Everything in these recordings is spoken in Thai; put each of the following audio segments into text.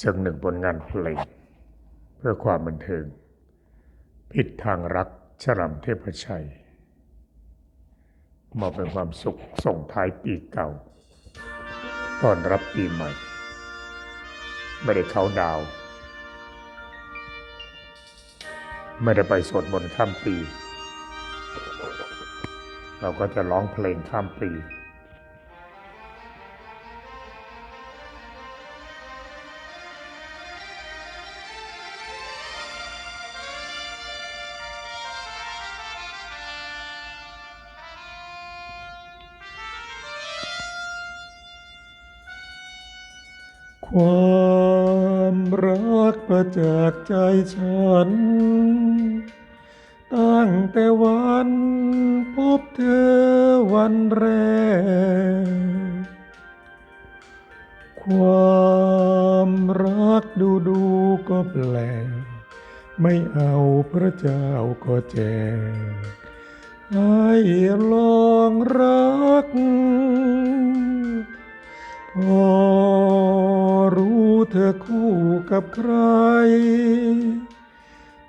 ซึ่งหนึ่งผลงานเพลง เพื่อความบันเทิง ผิดทางรักชรัมเทพชัยมอบเป็นความสุขส่งท้ายปีเก่า ต้อนรับปีใหม่ ไม่ได้เขาดาว ไม่ได้ไปสวดมนต์ข้ามปี เราก็จะร้องเพลงข้ามปี ความรักประจากใจฉัน ตั้งแต่วันพบเธอวันแรก ความรักดูดูก็แปลก ไม่เอาพระเจ้าก็แจกให้ลองรักพอ ธอคู่กับใคร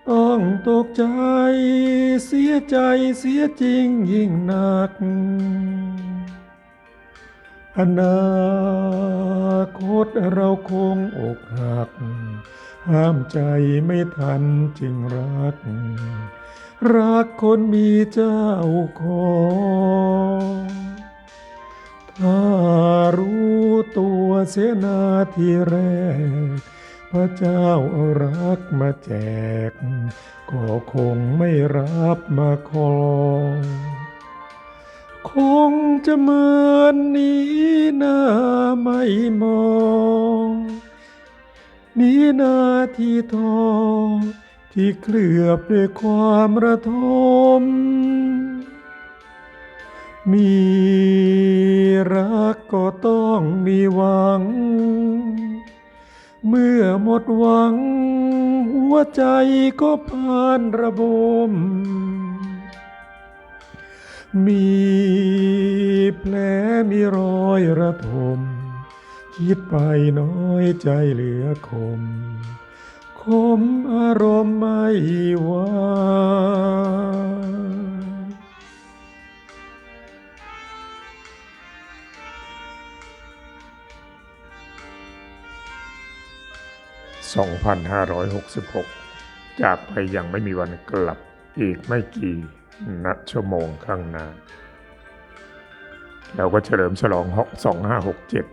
ต้องตกใจเสียใจเสียจริงยิ่งหนัก อนาคตเราคงอกหัก ห้ามใจไม่ทันจึงรัก รักคนมีเจ้าของ ถ้ารู้ตัวเสียนาทีแรก พระเจ้าเอารักมาแจก ก็คงไม่รับมาคองคงจะเหมือนนี้หน้าไม่มอง นี้นาทีทองที่เคลือบด้วยความระทม มี รักก็ต้องมีหวัง เมื่อหมดหวัง หัวใจก็ผ่านระบม มีแผลมีรอยระทม คิดไปน้อยใจเหลือคม คมอารมณ์ไม่ไหว 2566 จากไปยังไม่มีวันกลับอีกไม่กี่นัดชั่วโมงข้างหน้า เราก็เฉลิมฉลอง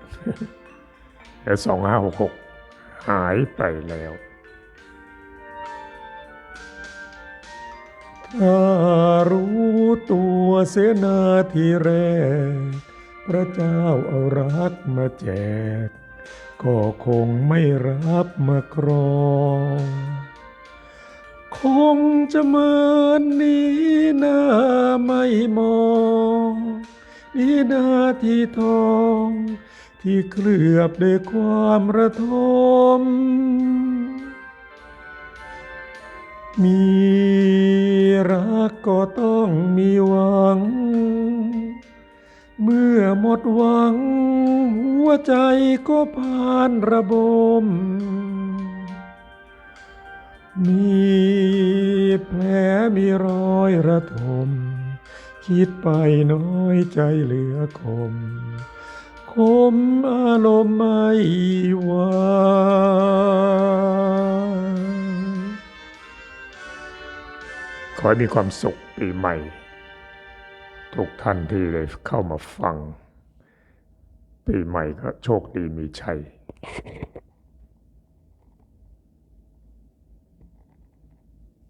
2567 และ 2566 หายไปแล้วถ้ารู้ตัวเสนาทีแรก พระเจ้าเอารักมาแจก ก็คงไม่รับมาครองคงจะเหมือนนี้หน้าไม่มองนี่นาที่ทอง ที่เคลือบด้วยความระทม มีรักก็ต้องมีหวัง เมื่อหมดหวัง วใจก็ผ่านระบม มีแผลมีรอยระทม คิดไปน้อยใจเหลือคม คมอารมณ์ไม่หวขอให้มีความสุขปีใหม่ ทุกท่านที่ได้เข้ามาฟัง ปีใหม่ก็โชคดีมีชัย